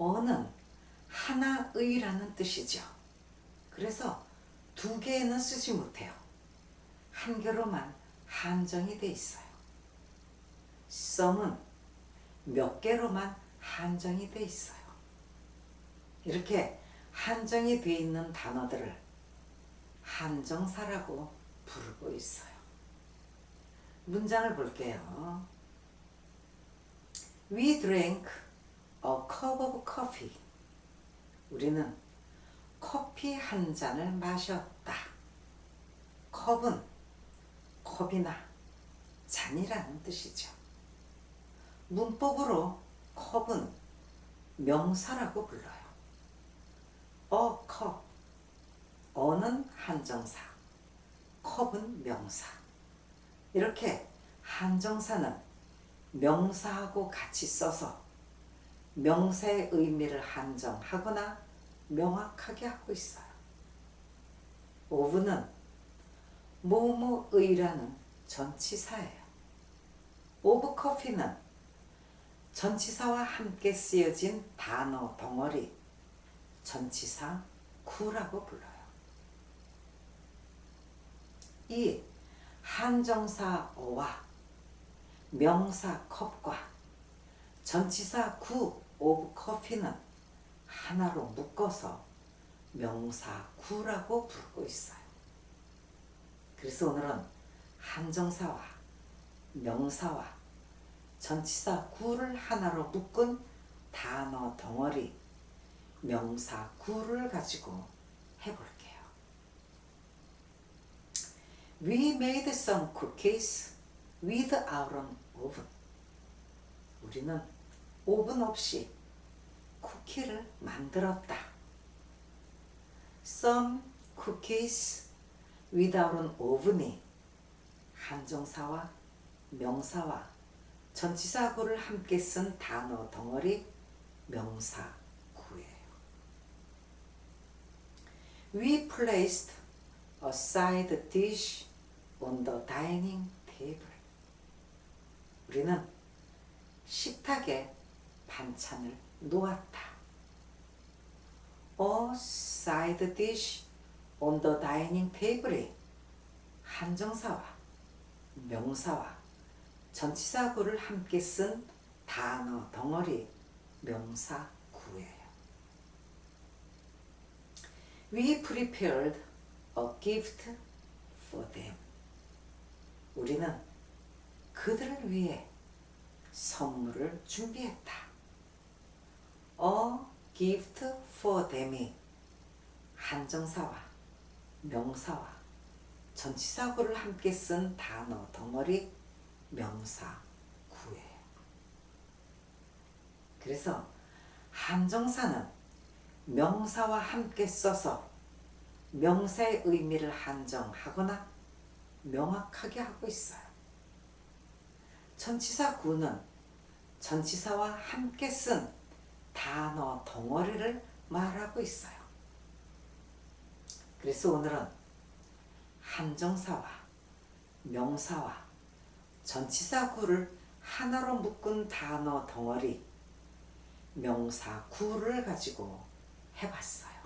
어는 하나의라는 뜻이죠. 그래서 두 개는 쓰지 못해요. 한 개로만 한정이 돼 있어요. some은 몇 개로만 한정이 돼 있어요. 이렇게 한정이 돼 있는 단어들을 한정사라고 부르고 있어요. 문장을 볼게요. We drank a cup of coffee. 우리는 커피 한 잔을 마셨다. 컵은 컵이나 잔이라는 뜻이죠. 문법으로 컵은 명사라고 불러요. 어 컵. 어는 한정사. 컵은 명사. 이렇게 한정사는 명사하고 같이 써서 명사의 의미를 한정하거나 명확하게 하고 있어요. 오브는 뭐뭐의라는 전치사예요. 오브 커피는 전치사와 함께 쓰여진 단어 덩어리 전치사 구라고 불러요. 이 한정사 어와 명사 컵과 전치사 구 오브 커피는 하나로 묶어서 명사 구라고 부르고 있어요. 그래서 오늘은 한정사와 명사와 전치사 구를 하나로 묶은 단어 덩어리 명사 구를 가지고 해볼게요. We made some cookies without an oven. 우리는 오븐 없이 쿠키를 만들었다. Some cookies without an oven이 한정사와 명사와 전치사구를 함께 쓴 단어 덩어리 명사구예요. We placed a side dish on the dining table. 우리는 식탁에 반찬을 놓았다. A side dish on the dining table이 한정사와 명사와 전치사구를 함께 쓴 단어 덩어리 명사구예요. We prepared a gift for them. 우리는 그들을 위해 선물을 준비했다. Gift for them이 한정사와 명사와 전치사구를 함께 쓴 단어 덩어리 명사 구예요. 그래서 한정사는 명사와 함께 써서 명사의 의미를 한정하거나 명확하게 하고 있어요. 전치사 구는 전치사와 함께 쓴 단어 덩어리를 말하고 있어요. 그래서 오늘은 한정사와 명사와 전치사 구를 하나로 묶은 단어 덩어리 명사 구를 가지고 해봤어요.